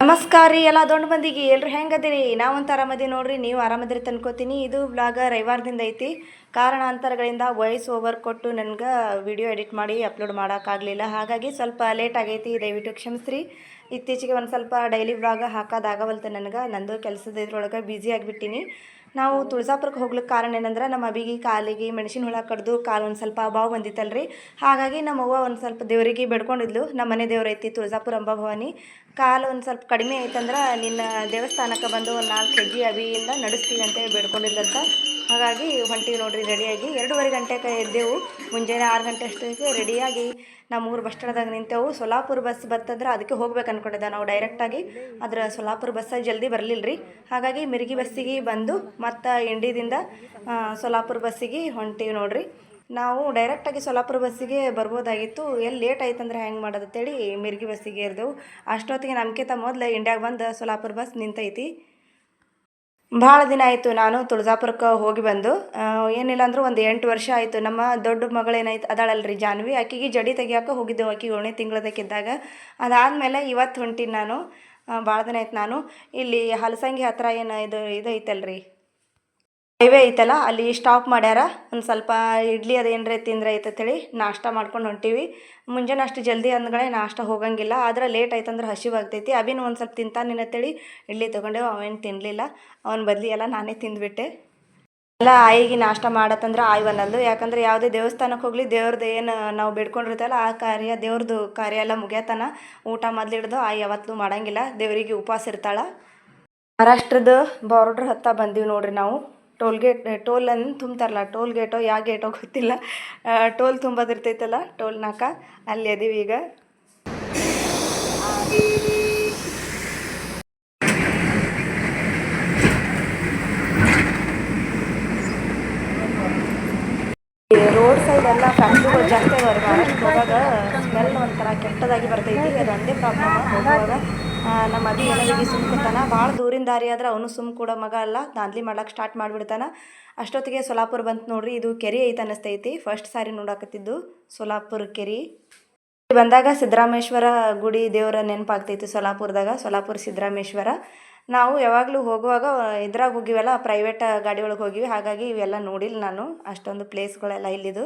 ನಮಸ್ಕಾರ ರೀ, ಎಲ್ಲ ದೊಡ್ಡ ಮಂದಿಗೆ ಎಲ್ಲರೂ ಹೆಂಗದಿರಿ? ನಾವಂತ ಆರಾಮದಿ ನೋಡ್ರಿ, ನೀವು ಆರಾಮದಿರಿ ತನ್ಕೋತೀನಿ ಇದು ಬ್ಲಾಗ ರವಿವಾರದಿಂದ ಐತಿ. ಕಾರಣಾಂತರಗಳಿಂದ ವಾಯ್ಸ್ ಓವರ್ ಕೊಟ್ಟು ನನಗೆ ವಿಡಿಯೋ ಎಡಿಟ್ ಮಾಡಿ ಅಪ್ಲೋಡ್ ಮಾಡೋಕ್ಕಾಗಲಿಲ್ಲ. ಹಾಗಾಗಿ ಸ್ವಲ್ಪ ಲೇಟ್ ಆಗೈತಿ, ದಯವಿಟ್ಟು ಕ್ಷಮಿಸ್ರಿ. ಇತ್ತೀಚೆಗೆ ಒಂದು ಸ್ವಲ್ಪ ಡೈಲಿ ಬ್ಲಾಗ ಹಾಕೋದಾಗವಲ್ತು ನನಗೆ. ನಂದು ಕೆಲಸದ ಇದ್ರೊಳಗೆ ಬ್ಯುಸಿ ಆಗಿಬಿಟ್ಟಿನಿ. ನಾವು ತುಳಜಾಪುರಕ್ಕೆ ಹೋಗ್ಲಿಕ್ಕೆ ಕಾರಣ ಏನಂದ್ರೆ ನಮ್ಮ ಅಬಿಗೆ ಕಾಲಿಗೆ, ಮೆಣಸಿನ ಹುಳ ಕಡ್ದು ಕಾಲು ಒಂದು ಸ್ವಲ್ಪ ಬಾವು ಬಂದಿತ್ತಲ್ರಿ. ಹಾಗಾಗಿ ನಮ್ಮ ಅವ್ವ ಒಂದು ಸ್ವಲ್ಪ ದೇವರಿಗೆ ಬೇಡ್ಕೊಂಡಿದ್ಲು. ನಮ್ಮ ಮನೆ ದೇವ್ರ ಐತಿ ತುಳಜಾಪುರ ಅಂಬಾಭವಾನಿ. ಕಾಲು ಒಂದು ಸ್ವಲ್ಪ ಕಡಿಮೆ ಆಯ್ತಂದ್ರೆ ನಿನ್ನ ದೇವಸ್ಥಾನಕ್ಕೆ ಬಂದು ಒಂದು ನಾಲ್ಕು ಕೆ ಜಿ ಅಬಿಯಿಂದ ನಡೆಸ್ತೀವಿ ಅಂತೇಳಿ ಬೇಡ್ಕೊಂಡಿದ್ದಂತ. ಹಾಗಾಗಿ ಹೊಂಟಿವಿ ನೋಡಿರಿ ರೆಡಿಯಾಗಿ ಎರಡೂವರೆ ಗಂಟೆಗೆ ಎದ್ದೆವು. ಮುಂಜಾನೆ ಆರು ಗಂಟೆ ಅಷ್ಟೊತ್ತಿಗೆ ರೆಡಿಯಾಗಿ ನಮ್ಮ ಊರು ಬಸ್ ಸ್ಟ್ಯಾಂಡ್ದಾಗ ನಿಂತೆವು. ಸೊಲಾಪುರ ಬಸ್ ಬತ್ತಂದ್ರೆ ಅದಕ್ಕೆ ಹೋಗ್ಬೇಕು ಅಂದ್ಕೊಂಡಿದ್ದೆ ನಾವು ಡೈರೆಕ್ಟಾಗಿ ಅದ್ರ ಸೊಲಾಪುರ ಬಸ್ಸ ಜಲ್ದಿ ಬರಲಿಲ್ಲ ರೀ ಹಾಗಾಗಿ ಮಿರ್ಗಿ ಬಸ್ಸಿಗೆ ಬಂದು ಮತ್ತು ಇಂಡಿದಿಂದ ಸೊಲಾಪುರ ಬಸ್ಸಿಗೆ ಹೊಂಟಿವಿ ನೋಡ್ರಿ. ನಾವು ಡೈರೆಕ್ಟಾಗಿ ಸೊಲಾಪುರ ಬಸ್ಸಿಗೆ ಬರ್ಬೋದಾಗಿತ್ತು. ಎಲ್ಲಿ ಲೇಟ್ ಆಯ್ತಂದ್ರೆ ಹೆಂಗೆ ಮಾಡೋದು ಅಂತೇಳಿ ಮಿರ್ಗಿ ಬಸ್ಸಿಗೆ ಇರ್ದೆವು ಅಷ್ಟೊತ್ತಿಗೆ ನಮ್ಕಿಂತ ಮೊದಲು ಇಂಡ್ಯಾಗ ಬಂದು ಸೊಲಾಪುರ ಬಸ್ ನಿಂತೈತಿ. ಭಾಳ ದಿನ ಆಯಿತು ನಾನು ತುಳಜಾಪುರಕ್ಕೆ ಹೋಗಿ ಬಂದು. ಏನಿಲ್ಲ ಅಂದರೂ ಒಂದು ಎಂಟು ವರ್ಷ ಆಯಿತು. ನಮ್ಮ ದೊಡ್ಡ ಮಗಳೇನಾಯ್ತು ಅದಾಳಲ್ರಿ ಜಾನ್ವಿ. ಆಕೆಗೆ ಜಡಿ ತೆಗಿಯೋಕೆ ಹೋಗಿದ್ದೆವು ಆಕೆ ಏಳನೇ ತಿಂಗಳದಕ್ಕಿದ್ದಾಗ. ಅದಾದಮೇಲೆ ಇವತ್ತು ಹೊಂಟೀನಿ ನಾನು. ಭಾಳ ದಿನ ಆಯ್ತು ನಾನು. ಇಲ್ಲಿ ಹಲಸಂಗಿ ಹತ್ರ ಏನು ಇದು ಇದೈತಲ್ರಿ? ಹೈವೇ ಐತಲ್ಲ, ಅಲ್ಲಿ ಸ್ಟಾಪ್ ಮಾಡ್ಯಾರ, ಒಂದು ಸ್ವಲ್ಪ ಇಡ್ಲಿ ಅದೇನ್ರೆ ತಿಂದ್ರೆ ಐತಂತೇಳಿ ನಾಷ್ಟ ಮಾಡ್ಕೊಂಡು ಹೊಂಟೀವಿ. ಮುಂಜಾನೆ ಅಷ್ಟು ಜಲ್ದಿ ಅಂದ್ಗಳೇ ನಾಷ್ಟ ಹೋಗಂಗಿಲ್ಲ, ಆದ್ರೆ ಲೇಟ್ ಆಯ್ತಂದ್ರೆ ಹಸಿವಾಗ್ತೈತಿ ಅವಿನ ಒಂದು ಸ್ವಲ್ಪ ತಿಂತಾನೇನು ಅಂತೇಳಿ ಇಡ್ಲಿ ತೊಗೊಂಡೆವು, ಅವೇನು ತಿನ್ನಲಿಲ್ಲ ಅವನ ಬದಲಿ ಎಲ್ಲ ನಾನೇ ತಿಂದ್ಬಿಟ್ಟೆ. ಎಲ್ಲ ಆಯಿಗೆ ನಾಷ್ಟ ಮಾಡತ್ತಂದ್ರೆ ಆಯ್ ಅನ್ನಲ್ದು. ಯಾಕಂದ್ರೆ ಯಾವುದೇ ದೇವಸ್ಥಾನಕ್ಕೆ ಹೋಗಲಿ ದೇವ್ರದ್ದು ಏನು ನಾವು ಬೇಡ್ಕೊಂಡಿರ್ತಲ್ಲ ಆ ಕಾರ್ಯ ದೇವ್ರದ್ದು ಕಾರ್ಯ ಎಲ್ಲ ಮುಗಿಯತನ. ಊಟ ಮೊದಲಿಡ್ದು ಆಯ್ ಯಾವತ್ತೂ ಮಾಡಂಗಿಲ್ಲ, ದೇವರಿಗೆ ಉಪವಾಸ ಇರ್ತಾಳೆ. ಮಹಾರಾಷ್ಟ್ರದ ಬಾರ್ಡ್ರ್ ಹತ್ತ ಬಂದೀವಿ ನೋಡ್ರಿ ನಾವು. ಟೋಲ್ ಗೇಟ್ ಟೋಲ್ ಅನ್ನು ತುಂಬ್ತಾರಲ್ಲ, ಟೋಲ್ ಗೇಟೋ ಯಾವ ಗೇಟೋ ಗೊತ್ತಿಲ್ಲ. ಟೋಲ್ ತುಂಬೋದಿರ್ತೈತಲ್ಲ, ಟೋಲ್ ನಾಕ. ಅಲ್ಲಿ ಅದೀವಿ ಈಗ. ರೋಡ್ ಸೈಡ್ ಎಲ್ಲ ಫ್ಯಾಕ್ಟ್ರಿಗಳು ಜಾಸ್ತಿ ಅದಾವ್ರಿ ಮಹಾರಾಷ್ಟ್ರ ಹೋಗಾಗ ಸ್ಮೆಲ್ ಒಂಥರ ಕೆಟ್ಟದಾಗಿ ಬರ್ತೈತಿ. ಅದು ಒಂದೇ ಪ್ರಾಬ್ಲಮ್ ಹೋಗುವಾಗ ನಮ್ಮ ಅದಿ ಸುಮ್ ಕುಡ್ತಾನ ಭಾಳ ದೂರಿಂದ ದಾರಿ ಆದ್ರೆ ಅವನು ಸುಮ್ ಕೂಡ ಮಗ ಅಲ್ಲ. ದಾಂದ್ಲಿ ಮಾಡಕ್ಕೆ ಸ್ಟಾರ್ಟ್ ಮಾಡಿಬಿಡ್ತಾನ. ಅಷ್ಟೊತ್ತಿಗೆ ಸೊಲಾಪುರ್ ಬಂತು ನೋಡ್ರಿ, ಇದು ಕೆರೆ ಐತೆ ಅನ್ನಿಸ್ತೈತಿ ಫಸ್ಟ್ ಸಾರಿ ನೋಡಾಕತ್ತಿದ್ದು ಸೊಲಾಪುರ್ ಕೆರೆ. ಬಂದಾಗ ಸಿದ್ದರಾಮೇಶ್ವರ ಗುಡಿ ದೇವರ ನೆನಪಾಗ್ತೈತಿ ಸೊಲಾಪುರದಾಗ. ಸೊಲಾಪುರ್ ಸಿದ್ದರಾಮೇಶ್ವರ ನಾವು ಯಾವಾಗಲೂ ಹೋಗುವಾಗ ಇದ್ರಾಗ ಹೋಗಿವಲ್ಲ ಪ್ರೈವೇಟ್ ಗಾಡಿ ಒಳಗೆ ಹೋಗಿವಿ. ಹಾಗಾಗಿ ಇವೆಲ್ಲ ನೋಡಿಲ್ಲ ನಾನು. ಅಷ್ಟೊಂದು ಪ್ಲೇಸ್ಗಳೆಲ್ಲ ಇಲ್ಲಿದು.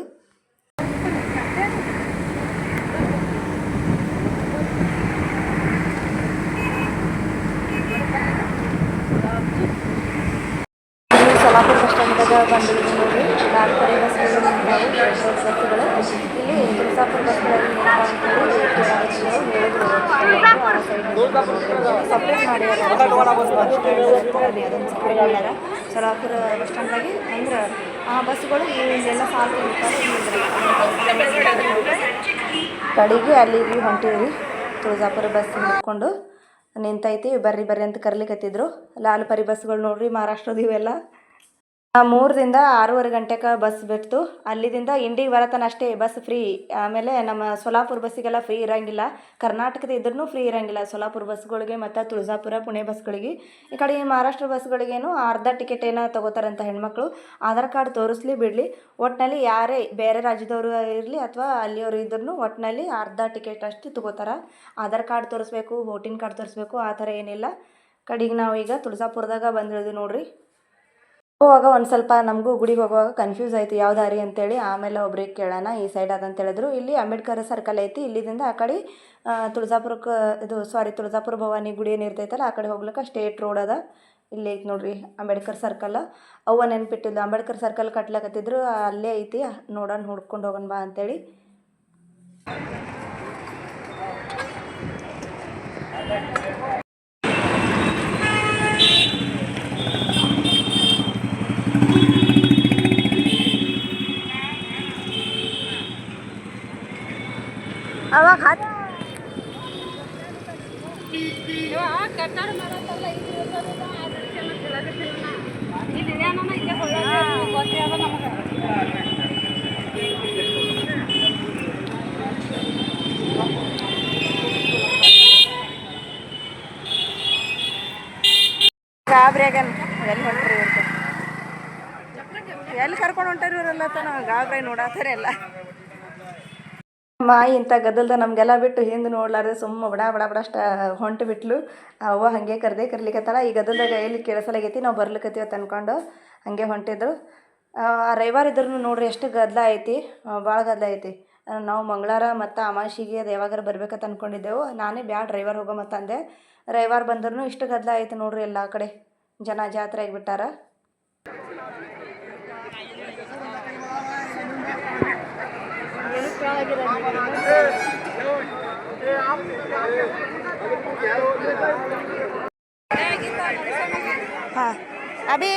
ಇಲ್ಲಿ ಸೊಲಾಪುರ ಬಂದಿದ್ದೀವಿ ನೋಡಿ ನಾಲ್ಕು ಬಸ್ ಬಸ್ಗಳು ಬಸ್ಸುಗಳು ಇಲ್ಲಿ ತುಳಸಾಪುರ ಬಸ್ಗಳಲ್ಲಿ ಸಪ್ರೇಟ್ ಸೊಲಾಪುರ ಬಸ್ ಸ್ಟ್ಯಾಂಡಾಗಿ ಅಂದ್ರೆ ಆ ಬಸ್ಸುಗಳು ಇಲ್ಲೆಲ್ಲ ಸಾಲು ಕಡೆಗೆ ಅಲ್ಲಿ ಹೊಂಟೀವಿ ತುಳಜಾಪುರ ಬಸ್ ಹಿಡ್ಕೊಂಡು ನಿಂತೈತಿ, ಬರ್ರಿ ಬರ್ರಿ ಅಂತ ಕರ್ಲಿಕತ್ತಿದ್ರು. ಲಾಲ್ ಪರಿ ಬಸ್ಗಳು ನೋಡ್ರಿ ಮಹಾರಾಷ್ಟ್ರದ ಇವೆಲ್ಲ. ಮೂರರಿಂದ ಆರೂವರೆ ಗಂಟೆಗೆ ಬಸ್ ಬಿಡ್ತು. ಅಲ್ಲಿದಿಂದ ಇಂಡಿಗೆ ಬರತನ ಅಷ್ಟೇ ಬಸ್ ಫ್ರೀ ಆಮೇಲೆ ನಮ್ಮ ಸೊಲಾಪುರ ಬಸ್ಸಿಗೆಲ್ಲ ಫ್ರೀ ಇರಂಗಿಲ್ಲ. ಕರ್ನಾಟಕದ ಇದ್ರೂ ಫ್ರೀ ಇರಂಗಿಲ್ಲ ಸೊಲಾಪುರ ಬಸ್ಗಳಿಗೆ ಮತ್ತು ತುಳಜಾಪುರ, ಪುಣೆ ಬಸ್ಗಳಿಗೆ ಈ ಕಡೆ ಮಹಾರಾಷ್ಟ್ರ ಬಸ್ಗಳಿಗೇನು ಅರ್ಧ ಟಿಕೆಟ್ ಏನೋ ತೊಗೋತಾರಂತ ಹೆಣ್ಮಕ್ಳು. ಆಧಾರ್ ಕಾರ್ಡ್ ತೋರಿಸ್ಲಿ ಬಿಡಲಿ. ಒಟ್ಟಿನಲ್ಲಿ ಯಾರೇ ಬೇರೆ ರಾಜ್ಯದವರು ಇರಲಿ ಅಥವಾ ಅಲ್ಲಿಯವರು ಇದ್ರೂ ಒಟ್ಟಿನಲ್ಲಿ ಅರ್ಧ ಟಿಕೆಟ್ ಅಷ್ಟು ತಗೋತಾರೆ. ಆಧಾರ್ ಕಾರ್ಡ್ ತೋರಿಸ್ಬೇಕು ವೋಟಿಂಗ್ ಕಾರ್ಡ್ ತೋರಿಸ್ಬೇಕು, ಆ ಥರ ಏನಿಲ್ಲ. ಕಡೆಗೆ ನಾವು ಈಗ ತುಳಜಾಪುರದಾಗ ಬಂದಿಳಿದ್ವಿ ನೋಡ್ರಿ. ಹೋಗುವಾಗ ಒಂದು ಸ್ವಲ್ಪ ನಮಗೂ ಗುಡಿಗೆ ಹೋಗುವಾಗ ಕನ್ಫ್ಯೂಸ್ ಆಯಿತು ಯಾವ ದಾರಿ ಅಂತೇಳಿ. ಆಮೇಲೆ ಒಬ್ರಿಗೆ ಕೇಳೋಣ, ಈ ಸೈಡ್ ಅದಂತ ಹೇಳಿದ್ರು. ಇಲ್ಲಿ ಅಂಬೇಡ್ಕರ್ ಸರ್ಕಲ್ ಐತಿ, ಇಲ್ಲಿದಿಂದ ಆ ಕಡೆ ತುಳಜಾಪುರಕ್ಕೆ ಇದು ಸಾರಿ ತುಳಜಾಪುರ ಭವಾನಿ ಗುಡಿ ಏನು ಇರ್ತೈತಲ್ಲ, ಆ ಕಡೆ ಹೋಗ್ಲಿಕ್ಕೆ ಸ್ಟೇಟ್ ರೋಡ್ ಅದ. ಇಲ್ಲಿ ಐತಿ ನೋಡ್ರಿ ಅಂಬೇಡ್ಕರ್ ಸರ್ಕಲ್ ಅವ್ವ ನೆನ್ಪಿಟ್ಟಿದ್ದು ಅಂಬೇಡ್ಕರ್ ಸರ್ಕಲ್ ಕಟ್ಲಕತ್ತಿದ್ರು, ಅಲ್ಲೇ ಐತಿ, ನೋಡೋಣ ಹುಡ್ಕೊಂಡು ಹೋಗೋಣ ಬಾ ಅಂತೇಳಿ. ಗಾಬ್ರಿಯಾಗನ್? ಎಲ್ಲಿ ಹೊಂಟ್ರಿ ಇವ್ರಿಗೆ ಎಲ್ಲಿ ಕರ್ಕೊಂಡು ಹೊಂಟಾರಿ ಇವರೆಲ್ಲ ತನ ಗಾಬ್ರಿ ನೋಡಾತಾರೆ ಎಲ್ಲ. ಮಾಯಿ ಇಂಥ ಗದ್ದಲ್ದ ನಮಗೆಲ್ಲ ಬಿಟ್ಟು ಹಿಂದೆ ನೋಡ್ಲಾರ್ದೆ ಸುಮ್ಮ ಬಡ ಬಡ ಬಡ ಅಷ್ಟ ಹೊಂಟು ಬಿಟ್ಲು. ಅವ್ವ ಹಾಗೆ ಕರ್ದೇ ಕರ್ಲಿಕತ್ತಾಳ. ಈ ಗದ್ದಲ್ದಾಗ ಎಲ್ಲಿ ಕೇಳಿಸಲಾಗೈತಿ? ನಾವು ಬರ್ಲಿಕತ್ತೀವಿ ಅಂತ ಅನ್ಕೊಂಡು ಹಾಗೆ ಹೊಂಟಿದ್ರು. ಆ, ರವಿವಾರ ಇದ್ರೂ ನೋಡ್ರಿ ಎಷ್ಟು ಗದ್ದಲ ಐತಿ. ಭಾಳ ಗದ್ದಲ ಐತಿ. ನಾವು ಮಂಗಳಾರ ಮತ್ತು ಅಮಾಸಿಗೆ ಅದು ಯಾವಾಗಾರ ಬರ್ಬೇಕಂತ ಅನ್ಕೊಂಡಿದ್ದೆವು. ನಾನೇ ಬ್ಯಾಡ ರವಿವಾರ ಹೋಗೋ ಮತ್ತು ಅಂದೆ ರವಿವಾರ ಬಂದ್ರೂ ಇಷ್ಟು ಗದ್ದಲ ಆಯ್ತು ನೋಡ್ರಿ ಎಲ್ಲ ಕಡೆ. ಜನ ಜಾತ್ರೆ ಆಗಿಬಿಟ್ಟಾರ. ಅಭಿ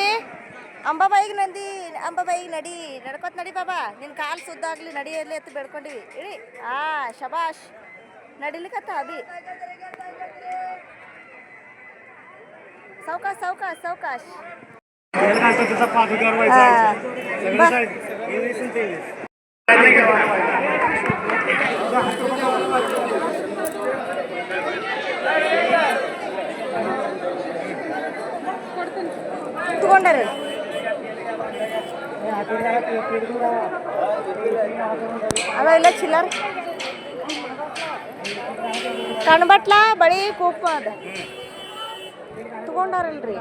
ಅಂಬಾಬಾಯಿಗೆ ನಂದಿ ಅಂಬಾಬಾಯಿಗೆ ನಡಿ. ನಡ್ಕೊತ ನಡಿ ಬಾಬಾ. ನಿನ್ನ ಕಾಲು ಸುದ್ದಾಗಲಿ ನಡಿಯಲ್ಲಿ ಎತ್ತು ಬೆಳ್ಕೊಂಡಿವಿ. ಇಳಿ ಆ, ಶಬಾಷ್. ನಡಿಲಿಕತ್ತ ಅಭಿ? Sai. Isso entende. ತಗೊಂಡಾರ ಅವ ಇಲ್ಲ ಚಿಲ್ಲರ್ ಕಣ್ಬಟ್ಲ ಬಳಿ ಕೂಪ ಅದ ತಗೊಂಡಾರಲ್ರಿ.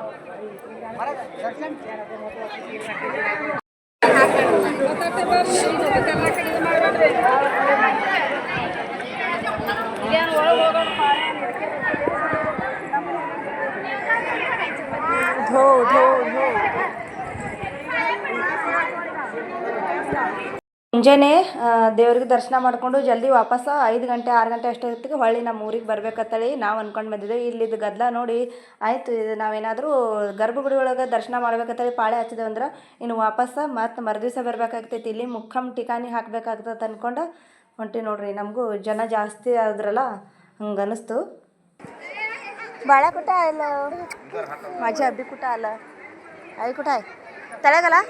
ಮುಂಜಾನೆ ದೇವ್ರಿಗೆ ದರ್ಶನ ಮಾಡಿಕೊಂಡು ಜಲ್ದಿ ವಾಪಸ್ಸು ಐದು ಗಂಟೆ, ಆರು ಗಂಟೆ ಅಷ್ಟೊತ್ತಿಗೆ ಹೊಳ್ಳಿ ನಮ್ಮ ಊರಿಗೆ ಬರ್ಬೇಕತ್ತಳಿ ನಾವು ಅಂದ್ಕೊಂಡು ಬಂದಿದ್ದೇವೆ ಇಲ್ಲಿದ್ದು ಗದ್ದಲ ನೋಡಿ, ಆಯಿತು, ಇದು ನಾವೇನಾದರೂ ಗರ್ಭಗುಡಿ ಒಳಗೆ ದರ್ಶನ ಮಾಡ್ಬೇಕತ್ತಳಿ ಪಾಳೆ ಹಚ್ಚಿದೆವು ಅಂದ್ರೆ ಇನ್ನು ವಾಪಸ್ಸು ಮತ್ತು ಮರುದಿವಸ ಬರಬೇಕಾಗ್ತೈತಿ. ಇಲ್ಲಿ ಮುಖಮ್ ಟಿಕಾನಿ ಹಾಕಬೇಕಾಗ್ತದೆ ಅಂದ್ಕೊಂಡು ಹೊಂಟಿ ನೋಡ್ರಿ, ನಮಗೂ ಜನ ಜಾಸ್ತಿ ಆದ್ರಲ್ಲ, ಹಂಗೆ ಅನಿಸ್ತು. ಭಾಳ ಕುಟ ಅಲ್ಲ? ಮಜಾ ಅಬ್ಬಿ ಕುಟ ಅಲ್ಲ? ಐ ಕುಟ ತಳಗಲ್ಲ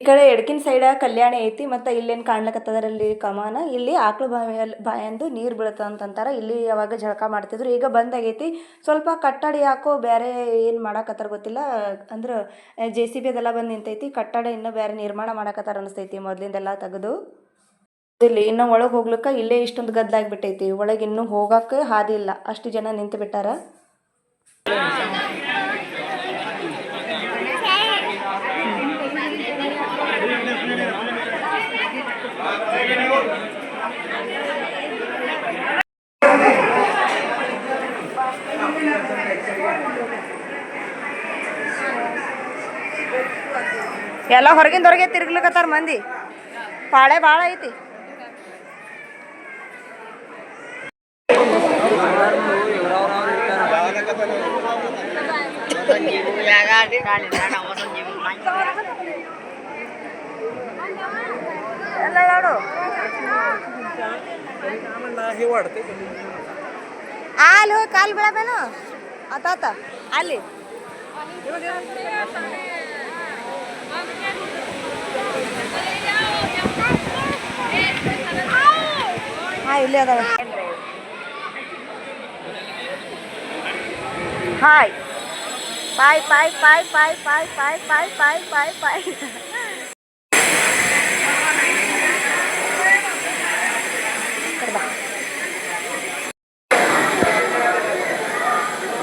ಈ ಕಡೆ ಎಡಕಿನ ಸೈಡ ಕಲ್ಯಾಣಿ ಐತಿ, ಮತ್ತೆ ಇಲ್ಲೇನು ಕಾಣ್ಲಕತ್ತದರಲ್ಲಿ ಕಮಾನ. ಇಲ್ಲಿ ಆಕಳು ಬಾಯಂದು ನೀರು ಬೀಳುತ್ತೆ ಅಂತಂತಾರೆ. ಇಲ್ಲಿ ಯಾವಾಗ ಜಳಕ ಮಾಡ್ತಿದ್ರು. ಈಗ ಬಂದಾಗೈತಿ. ಸ್ವಲ್ಪ ಕಟ್ಟಡ ಯಾಕೋ ಬೇರೆ ಏನು ಮಾಡಾಕತ್ತಾರ ಗೊತ್ತಿಲ್ಲ. ಅಂದ್ರೆ, ಜೆ ಸಿ ಬಿ ಅದೆಲ್ಲ ಬಂದು ನಿಂತೈತಿ. ಕಟ್ಟಡ ಇನ್ನೂ ಬೇರೆ ನಿರ್ಮಾಣ ಮಾಡಾಕತ್ತಾರ ಅನಿಸ್ತೈತಿ ಮೊದಲಿಂದೆಲ್ಲ ತೆಗೆದು. ಇಲ್ಲಿ ಇನ್ನು ಒಳಗೆ ಹೋಗ್ಲಿಕ್ಕೆ ಇಲ್ಲೇ ಇಷ್ಟೊಂದು ಗದ್ದಲಾಗ್ಬಿಟ್ಟೈತಿ ಒಳಗೆ ಇನ್ನೂ ಹೋಗಕ್ಕೆ ಹಾದಿ ಇಲ್ಲ. ಅಷ್ಟು ಜನ ನಿಂತು ಬಿಟ್ಟಾರ ಎಲ್ಲ ಹೊರಗಿಂದ ಹೊರಗೆ ತಿರ್ಗ್ಲಿಕತ್ತಾರ ಮಂದಿ. ಪಾಳೆ ಭಾಳ ಐತಿ. ಅಲ್ಲಿ ಹೋಗಿ ಕಾಲು ಬೀಳಬೇನು ಆತಾತ ಅಲ್ಲಿ. ಹಾಯ್ ಇಲ್ಲೇ ಅದಾವೆ. ಹಾಯ್ ಪಾಯ್ ಪಾಯ್ ಪಾಯ್ ಪಾಯ್ ಪಾಯ್ ಪಾಯ್ ಪಾಯ್ ಪಾಯ್ ಪಾಯ್ ಪಾಯ್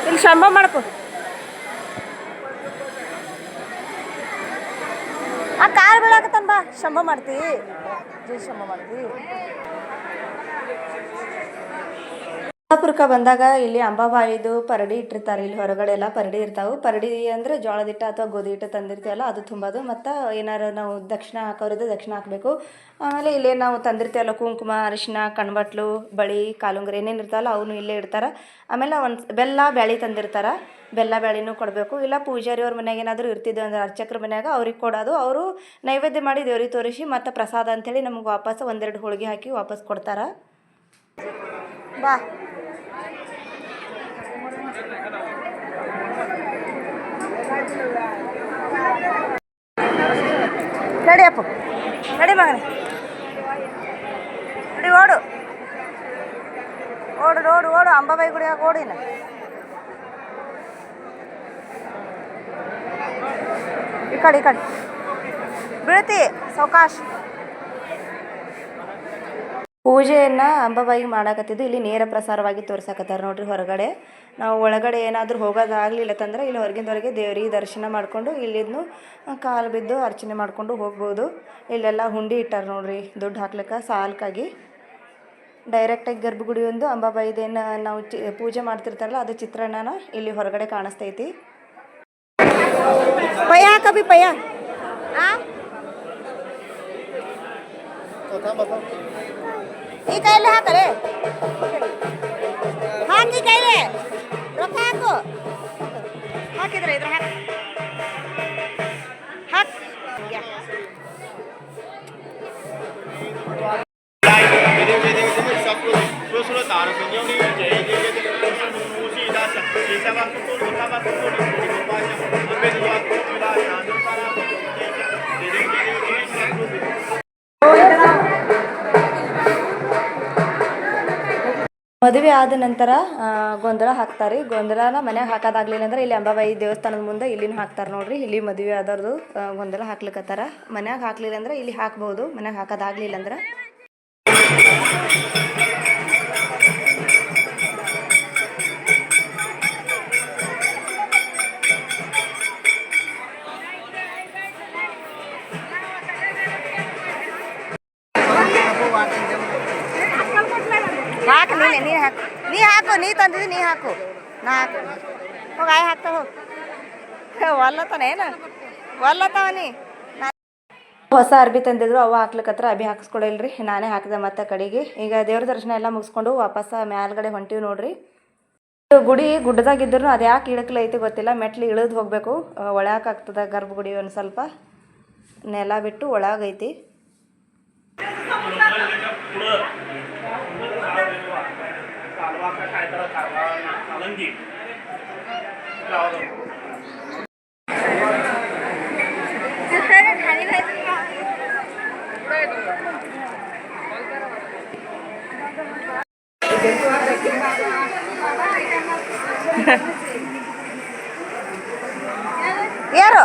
ಇಲ್ಲಿ ಶಂಭ ಮಾಡ್ಕೊ. ಆ ಕಾರ್ ಬೀಳಾಕತ್ತಾನ ಬಾ. ಶಂಭ ಮಾಡ್ತಿ. ಜೀ ಶಂಭ ಮಾಡ್ತಿ. ಬಿಜಾಪುರಕ್ಕೆ ಬಂದಾಗ ಇಲ್ಲಿ ಅಂಬಾಬಾಯಿದು ಪರಡಿ ಇಟ್ಟಿರ್ತಾರೆ. ಇಲ್ಲಿ ಹೊರಗಡೆ ಎಲ್ಲ ಪರಡಿ ಇರ್ತಾವೆ. ಪರಡಿ ಅಂದರೆ ಜೋಳದ ಹಿಟ್ಟ ಅಥವಾ ಗೋಧಿ ಹಿಟ್ಟು ತಂದಿರ್ತೀವಲ್ಲ, ಅದು ತುಂಬೋದು. ಮತ್ತು ಏನಾರು ನಾವು ದಕ್ಷಿಣ ಹಾಕೋರಿದ್ರೆ ದಕ್ಷಿಣ ಹಾಕಬೇಕು. ಆಮೇಲೆ ಇಲ್ಲೇ ನಾವು ತಂದಿರ್ತೀವಲ್ಲ, ಕುಂಕುಮ ಅರಿಶಿನ ಕಣ್ಬಟ್ಲು, ಬಳಿ, ಕಾಲುಂಗ್ರ ಏನೇನು ಇರ್ತಾವಲ್ಲ, ಅವನು ಇಲ್ಲೇ ಇಡ್ತಾರೆ. ಆಮೇಲೆ ಒಂದು ಬೆಲ್ಲ, ಬ್ಯಾಳಿ ತಂದಿರ್ತಾರೆ. ಬೆಲ್ಲ, ಬ್ಯಾಳಿನೂ ಕೊಡಬೇಕು. ಇಲ್ಲ ಪೂಜಾರಿ ಅವ್ರ ಮನೆಗೆ ಏನಾದರೂ ಇರ್ತಿದ್ದು ಅಂದ್ರೆ ಅರ್ಚಕ್ರ ಮನೆಯಾಗ ಅವ್ರಿಗೆ ಕೊಡೋದು. ಅವರು ನೈವೇದ್ಯ ಮಾಡಿ ದೇವ್ರಿಗೆ ತೋರಿಸಿ ಮತ್ತು ಪ್ರಸಾದ ಅಂಥೇಳಿ ನಮಗೆ ವಾಪಸ್ ಒಂದೆರಡು ಹೋಳಿಗೆ ಹಾಕಿ ವಾಪಸ್ ಕೊಡ್ತಾರೆ. ಬಾ. రెడీ అప్పు. రెడీ మగని. రెడీ ఓడు ఓడు ఓడు ఓడు అంబాబాయి గుడి ఓడిన ఇక్కడ ఇక్కడ. బిడతి ಸಾವಕಾಶ ಪೂಜೆಯನ್ನು ಅಂಬಾಬಾಯಿಗೆ ಮಾಡಾಕತ್ತಿದ್ದು ಇಲ್ಲಿ ನೇರ ಪ್ರಸಾರವಾಗಿ ತೋರ್ಸಕತ್ತಾರ ನೋಡ್ರಿ ಹೊರಗಡೆ. ನಾವು ಒಳಗಡೆ ಏನಾದರೂ ಹೋಗೋದಾಗಲಿಲ್ಲ ತಂದ್ರೆ ಇಲ್ಲಿ ಹೊರಗಿಂದವರೆಗೆ ದೇವ್ರಿಗೆ ದರ್ಶನ ಮಾಡಿಕೊಂಡು ಇಲ್ಲಿದ್ನು ಕಾಲು ಬಿದ್ದು ಅರ್ಚನೆ ಮಾಡಿಕೊಂಡು ಹೋಗ್ಬೋದು. ಇಲ್ಲೆಲ್ಲ ಹುಂಡಿ ಇಟ್ಟಾರ ನೋಡ್ರಿ ದುಡ್ಡು ಹಾಕ್ಲಿಕ್ಕೆ ಸಾಲ್ಕಾಗಿ. ಡೈರೆಕ್ಟಾಗಿ ಗರ್ಭಗುಡಿ ಒಂದು ಅಂಬಾಬಾಯಿದೇನು ನಾವು ಚಿ ಪೂಜೆ ಮಾಡ್ತಿರ್ತಾರಲ್ಲ ಅದು ಚಿತ್ರಣನ ಇಲ್ಲಿ ಹೊರಗಡೆ ಕಾಣಿಸ್ತೈತಿ. ಪಯ ಕಬಿ ಪಯ ಈ ಕೈಯಲ್ಲಿ ಹಾಕರೆ ಹಾಕಿ ಕೈಲಿ ರೊಕ್ಕ ಹಾಕು ಹಾಕಿದ್ರೆ ಇದ್ರ ಹಾಕ ಹಾಕ್ ಯಾ. ಮದುವೆ ಆದ ನಂತರ ಗೊಂದಲ ಹಾಕ್ತಾರೆ. ಗೊಂದಲನ ಮನ್ಯಾಗ ಹಾಕೋದಾಗ್ಲಿಲ್ಲ ಅಂದ್ರೆ ಇಲ್ಲಿ ಅಂಬಾಬಾಯಿ ದೇವಸ್ಥಾನದ ಮುಂದೆ ಇಲ್ಲಿನ ಹಾಕ್ತಾರೆ ನೋಡ್ರಿ. ಇಲ್ಲಿ ಮದುವೆ ಆದವ್ರದ್ದು ಗೊಂದಲ ಹಾಕ್ಲಿಕ್ಕತ್ತಾರ ಮನ್ಯಾಗ ಹಾಕ್ಲಿಲ್ಲ ಅಂದ್ರೆ ಇಲ್ಲಿ ಹಾಕ್ಬೋದು. ಮನ್ಯಾಗ ಹಾಕೋದಾಗ್ಲಿಲ್ಲ ಅಂದ್ರೆ ಹಾಕು ನೀ ಹಾಕು. ನಾ ಹಾಕು. ಹೋಗಿ ಆಯ್ ಹಾಕ್ತಾ ಹೋಗಿ. ಒಲ್ಲತಾನ ಏನ? ಒಲ್ಲತಾವ ನೀ? ಹೊಸ ಅರ್ಬಿ ತಂದಿದ್ರು ಅವ ಹಾಕ್ಲಿಕ್ಕತ್ರ ಅಭಿ ಹಾಕಿಸ್ಕೊಳಿಲ್ರಿ. ನಾನೇ ಹಾಕಿದೆ ಮತ್ತೆ ಕಡೆಗೆ. ಈಗ ದೇವ್ರ ದರ್ಶನ ಎಲ್ಲ ಮುಗಿಸ್ಕೊಂಡು ವಾಪಸ್ ಮ್ಯಾಲ್ಗಡೆ ಹೊಂಟಿವಿ ನೋಡ್ರಿ. ಗುಡಿ ಗುಡ್ಡದಾಗಿದ್ರು ಅದು ಯಾಕೆ ಇಳಕ್ಲ ಐತಿ ಗೊತ್ತಿಲ್ಲ. ಮೆಟ್ಲು ಇಳಿದು ಹೋಗಬೇಕು. ಒಳಗಾಗ್ತದೆ ಗರ್ಭ ಗರ್ಭಗುಡಿ ಒಂದು ಸ್ವಲ್ಪ. ನೆಲ ಬಿಟ್ಟು ಒಳಗೈತಿ ಯಾರು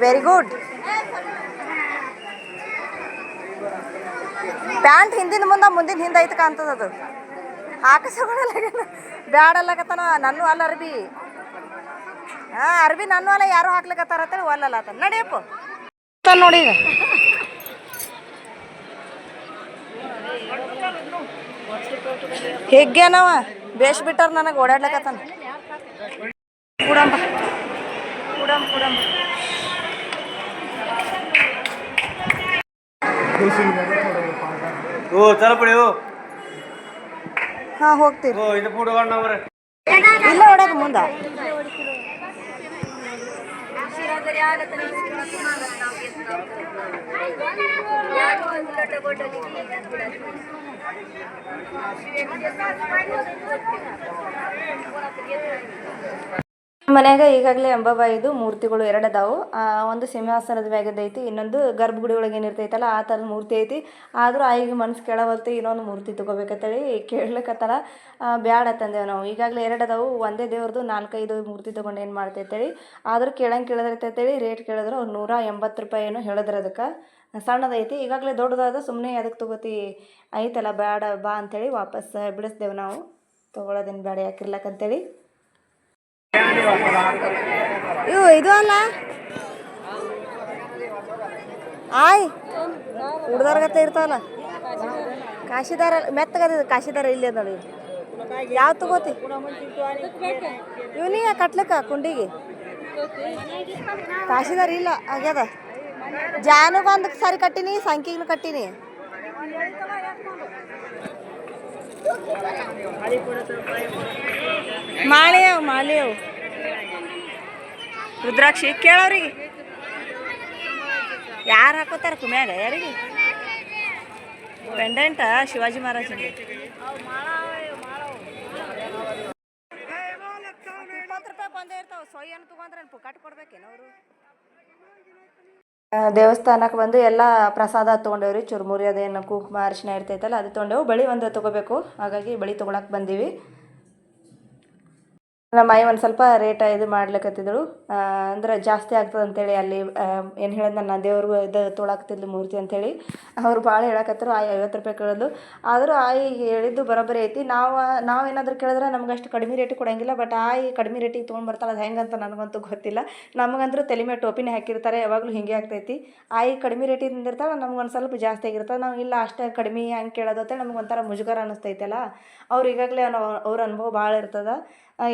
ವೆರಿ ಗುಡ್ ಪ್ಯಾಂಟ್ ಹಿಂದಿನ ಮುಂದೆ ಮುಂದಿನ ಹಿಂದೆ ಐತೆ ಕಾಣ್ತದ ಅದು ಹಾಕಸೋಣಲ್ಲ ಬ್ಯಾಡಲ್ಲಕತ್ತನ ನನ್ನೂ ಅಲ್ಲ ಅರ್ಬಿ. ಹಾಂ ಅರ್ಬಿ ನನ್ನೂ ಅಲ್ಲ ಯಾರು ಹಾಕ್ಲಿಕತ್ತಾರ ಅಂತೇಳಿ ಒಲ್ಲಲ್ಲ ಆತ. ನಡಿಯಪ್ಪ. ನೋಡಿ ಈಗ. ಹೇಗ್ಯಾನವ ಬೇಷ್ ಬಿಟ್ಟಾರ ನನಗೆ ಓಡಾಡ್ಲಕತ್ತಾನ. ಕೂಡಂಬ. ಕೂಡಂಬ ಕೂಡಂಬ. ಓ ಚಲ ಪಡಿ ಓ ಹಾಂ ಹೋಗ್ತೀವಿ ಓ ಇದು ಫೋಟೋ ಕಾಣವ್ರೆ ಇಲ್ಲ ಹೊಡಕ ಮುಂದ. ಮನ್ಯಾಗ ಈಗಾಗಲೇ ಅಂಬಾಬಾಯಿದು ಮೂರ್ತಿಗಳು ಎರಡು ಅದಾವು ಒಂದು ಸಿಂಹಾಸನದ ಮ್ಯಾಗದ ಐತಿ, ಇನ್ನೊಂದು ಗರ್ಭಗುಡಿ ಒಳಗೆ ಏನಿರ್ತೈತಲ್ಲ, ಆ ಥರದ ಮೂರ್ತಿ ಐತಿ. ಆದರೂ ಆಯಿಗೆ ಮನ್ಸು ಕೇಳವಲ್ತು ಇನ್ನೊಂದು ಮೂರ್ತಿ ತೊಗೋಬೇಕಂತೇಳಿ ಕೇಳ್ಲಿಕತ್ತಾರ ಬ್ಯಾಡ ತಂದೆವು ನಾವು. ಈಗಾಗಲೇ ಎರಡು ಅದಾವು ಒಂದೇ ದೇವ್ರದ್ದು ನಾಲ್ಕೈದು ಮೂರ್ತಿ ತೊಗೊಂಡು ಏನು ಮಾಡ್ತೈತೇಳಿ. ಆದರೂ ಕೇಳಂಗೆ ಕೇಳಿದ್ರೈತೇಳಿ, ರೇಟ್ ಕೇಳಿದ್ರು ಅವ್ರು ನೂರ ಎಂಬತ್ತು ರೂಪಾಯಿ ಏನೋ ಹೇಳಿದ್ರು ಅದಕ್ಕೆ. ಸಣ್ಣದೈತಿ ಈಗಾಗಲೇ ದೊಡ್ಡದಾದ ಸುಮ್ಮನೆ ಅದಕ್ಕೆ ತೊಗೋತಿ ಐತಲ್ಲ, ಬ್ಯಾಡ ಬಾ ಅಂಥೇಳಿ ವಾಪಸ್ ಬಿಡಿಸ್ದೇವು ನಾವು. ತೊಗೊಳೋದೇನು ಬ್ಯಾಡ ಯಾಕಿರ್ಲಕ್ಕಂತೇಳಿ ಇವು ಇದು ಅಲ್ಲ? ಆಯ್ ಹುಡ್ದರ್ಗತ್ತೆ ಇರ್ತಾವಲ್ಲ? ಕಾಶಿದಾರ ಮೆತ್ತಗದ ಕಾಶಿದಾರ ಇಲ್ಲೇ ನೋಡಿ ಯಾವ ತಗೋತಿ? ಇವನಿಗೆ ಕಟ್ಲಕ್ಕ ಕುಂಡಿಗೆ? ಕಾಶಿದಾರ ಇಲ್ಲ, ಆಗ್ಯದ? ಜಾನು ಬಂದಕ್ಕೆ ಸರಿ ಕಟ್ಟಿನಿ ಸಂಖ್ಯೆಗೂ ಕಟ್ಟಿನಿ. ಮಾಳೆ ಅವು ಮಾಲೆ ಅವು ರುದ್ರಾಕ್ಷಿ ಕೇಳೋರಿಗೆ ಯಾರು ಹಾಕೋತಾರ ಕುಮ್ಯಾಗ? ಯಾರಿಗೆ? ಪೆಂಡೆಂಟ ಶಿವಾಜಿ ಮಹಾರಾಜ ಇಪ್ಪತ್ತು ರೂಪಾಯಿ ಬಂದೇ ಇರ್ತಾವ ಸೊಯ್ ಅನ್ನು ತಗೊಂಡ್ರೆ ಪುಕಾಟ್ ಕೊಡ್ಬೇಕೇನು ಅವರು? ದೇವಸ್ಥಾನಕ್ಕೆ ಬಂದು ಎಲ್ಲ ಪ್ರಸಾದ ತೊಗೊಂಡೇವ್ರಿ ಚುರುಮುರಿ ಅದೇನು ಕುಂಕುಮ ಅರಿಶಿನ ಇರ್ತೈತಲ್ಲ ಅದು ತೊಗೊಂಡೆವು. ಬಳಿ ಒಂದು ತೊಗೋಬೇಕು ಹಾಗಾಗಿ ಬಳಿ ತೊಗೊಳಕ್ಕೆ ಬಂದೀವಿ. ನಮ್ಮ ಆಯಿ ಒಂದು ಸ್ವಲ್ಪ ರೇಟ ಇದು ಮಾಡ್ಲಿಕತ್ತಿದ್ರು ಅಂದ್ರೆ ಜಾಸ್ತಿ ಆಗ್ತದೆ ಅಂತೇಳಿ ಅಲ್ಲಿ ಏನು ಹೇಳೋದು ನನ್ನ ದೇವ್ರಿಗೂ ಇದು ತೋಳಾಕತ್ತಿದ್ಲು ಮೂರ್ತಿ ಅಂತೇಳಿ. ಅವ್ರು ಭಾಳ ಹೇಳಕತ್ತರು ಆಯಿ, ಐವತ್ತು ರೂಪಾಯಿ ಕೇಳೋದು ಆದರೂ ಆಯಿ ಹೇಳಿದ್ದು ಬರೋಬ್ಬರಿ ಐತಿ. ನಾವು ನಾವೇನಾದ್ರೂ ಕೇಳಿದ್ರೆ ನಮ್ಗೆ ಅಷ್ಟು ಕಡಿಮೆ ರೇಟ್ ಕೊಡೋಂಗಿಲ್ಲ ಬಟ್ ಆಯಿ ಕಡಿಮೆ ರೇಟಿಗೆ ತೊಗೊಂಡು ಬರ್ತಾಳೆ, ಅದು ಹೆಂಗಂತ ನನಗಂತೂ ಗೊತ್ತಿಲ್ಲ. ನಮಗಂತೂ ತಲೆ ಮೇಲೆ ಟೋಪಿನೇ ಹಾಕಿರ್ತಾರೆ, ಯಾವಾಗಲೂ ಹಿಂಗೆ ಆಗ್ತೈತಿ. ಆಯಿ ಕಡಿಮೆ ರೇಟಿಗೆ ನಮ್ಗೆ ಒಂದು ಸ್ವಲ್ಪ ಜಾಸ್ತಿ ಆಗಿರ್ತದೆ. ನಾವು ಇಲ್ಲ ಅಷ್ಟೇ ಕಡಿಮೆ ಹಂಗೆ ಕೇಳೋದು ಅಂತೇಳಿ ನಮ್ಗೆ ಒಂಥರ ಮುಜುಗರ ಅನ್ನಿಸ್ತೈತಲ್ಲ ಅವ್ರು ಈಗಾಗಲೇ ಅವ್ರ ಅನುಭವ ಭಾಳ ಇರ್ತದೆ.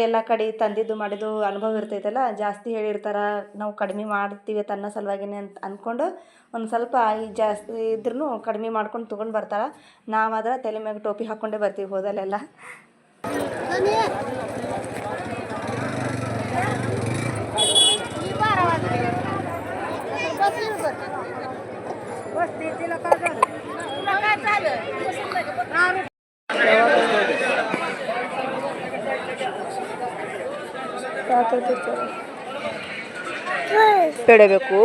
ಎಲ್ಲ ಕಡೆ ತಂದಿದ್ದು ಮಾಡಿದ್ದು ಅನುಭವ ಇರ್ತೈತಲ್ಲ, ಜಾಸ್ತಿ ಹೇಳಿರ್ತಾರೆ, ನಾವು ಕಡಿಮೆ ಮಾಡ್ತೀವಿ ತನ್ನ ಸಲುವಾಗಿನೇ ಅಂತ ಅಂದ್ಕೊಂಡು ಒಂದು ಸ್ವಲ್ಪ ಈ ಜಾಸ್ತಿ ಇದ್ರೂ ಕಡಿಮೆ ಮಾಡ್ಕೊಂಡು ತೊಗೊಂಡು ಬರ್ತಾರೆ. ನಾವಾದ್ರೆ ತಲೆ ಮ್ಯಾಗ ಟೋಪಿ ಹಾಕ್ಕೊಂಡೇ ಬರ್ತೀವಿ ಹೋದಲ್ಲೆಲ್ಲ. ಬೆಳಿಬೇಕು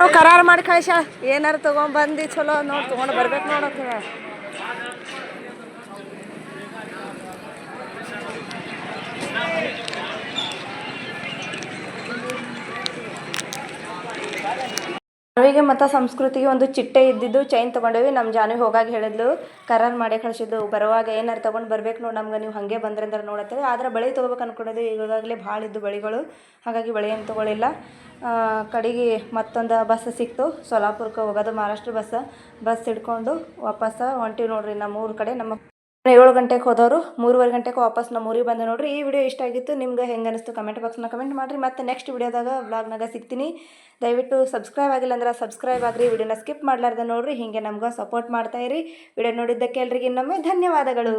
ನಾವು ಕರಾರು ಮಾಡಿ ಕಳಿಸ ಏನಾರು ಬಂದಿ ಚಲೋ ನೋಡಿ ತೊಗೊಂಡು ಬರ್ಬೇಕು ನೋಡೋಕೆ ಜಾನ್ವಿಗೆ ಮತ್ತು ಸಂಸ್ಕೃತಿಗೆ ಒಂದು ಚಿಟ್ಟೆ ಇದ್ದಿದ್ದು ಚೈನ್ ತೊಗೊಂಡೇವಿ ನಮ್ಮ ಜಾನ್ವಿ ಹೋಗಾಗಿ ಹೇಳಿದ್ಲು. ಕರಾರ್ ಮಾಡಿ ಕಳಿಸಿದ್ದು. ಬರುವಾಗ ಏನಾರು ತೊಗೊಂಡು ಬರ್ಬೇಕು ನೋಡಿ, ನಮ್ಗೆ ನೀವು ಹಾಗೆ ಬಂದ್ರೆ ಅಂದ್ರೆ ನೋಡತ್ತೇವೆ ಆದ್ರೆ ಬಳೆ ತೊಗೋಬೇಕು ಅಂದ್ಕೊಂಡಿದ್ದು ಈಗಾಗಲೇ ಭಾಳ ಇದ್ದು ಬಳೆಗಳು. ಹಾಗಾಗಿ ಬಳೆ ಏನು ತೊಗೊಳಿಲ್ಲ. ಕಡೆಗೆ ಮತ್ತೊಂದು ಬಸ್ ಸಿಕ್ತು. ಸೋಲಾಪುರಕ್ಕೆ ಹೋಗೋದು, ಮಹಾರಾಷ್ಟ್ರ ಬಸ್. ಬಸ್ ಹಿಡ್ಕೊಂಡು ವಾಪಸ್ ಹೊಂಟಿವಿ ನೋಡ್ರಿ ನಮ್ಮ ಊರ ಕಡೆ. ನಮ್ಮ ಏಳು ಗಂಟೆಗೆ ಹೋದವರು, ಮೂರುವರೆ ಗಂಟೆಗೆ ವಾಪಸ್ ನಮ್ಮ ಊರಿಗೆ ಬಂದೆ ನೋಡ್ರಿ. ಈ ವಿಡಿಯೋ ಇಷ್ಟ ಆಗಿತ್ತು ನಿಮ್ಗೆ ಹೆಂಗೆ ಅನಿಸ್ತು ಕಮೆಂಟ್ ಬಾಕ್ಸ್ನ ಕಮೆಂಟ್ ಮಾಡಿರಿ. ಮತ್ತು ನೆಕ್ಸ್ಟ್ ವಿಡಿಯೋದಾಗ ವ್ಲಾಗ್ನಾಗ ಸಿಗ್ತೀನಿ. ದಯವಿಟ್ಟು ಸಬ್ಸ್ಕ್ರೈಬ್ ಆಗಿಲ್ಲ ಅಂದ್ರೆ ಸಬ್ಸ್ಕ್ರೈಬ್ ಆಗಿರಿ. ವಿಡಿಯೋನ ಸ್ಕಿಪ್ ಮಾಡಲಾರ್ದೆ ನೋಡ್ರಿ. ಹೀಗೆ ನಮ್ಗೆ ಸಪೋರ್ಟ್ ಮಾಡ್ತಾ ಇರಿ. ವಿಡಿಯೋ ನೋಡಿದ್ದಕ್ಕೆ ಎಲ್ರಿಗೆ ಇನ್ನೊಮ್ಮೆ ಧನ್ಯವಾದಗಳು.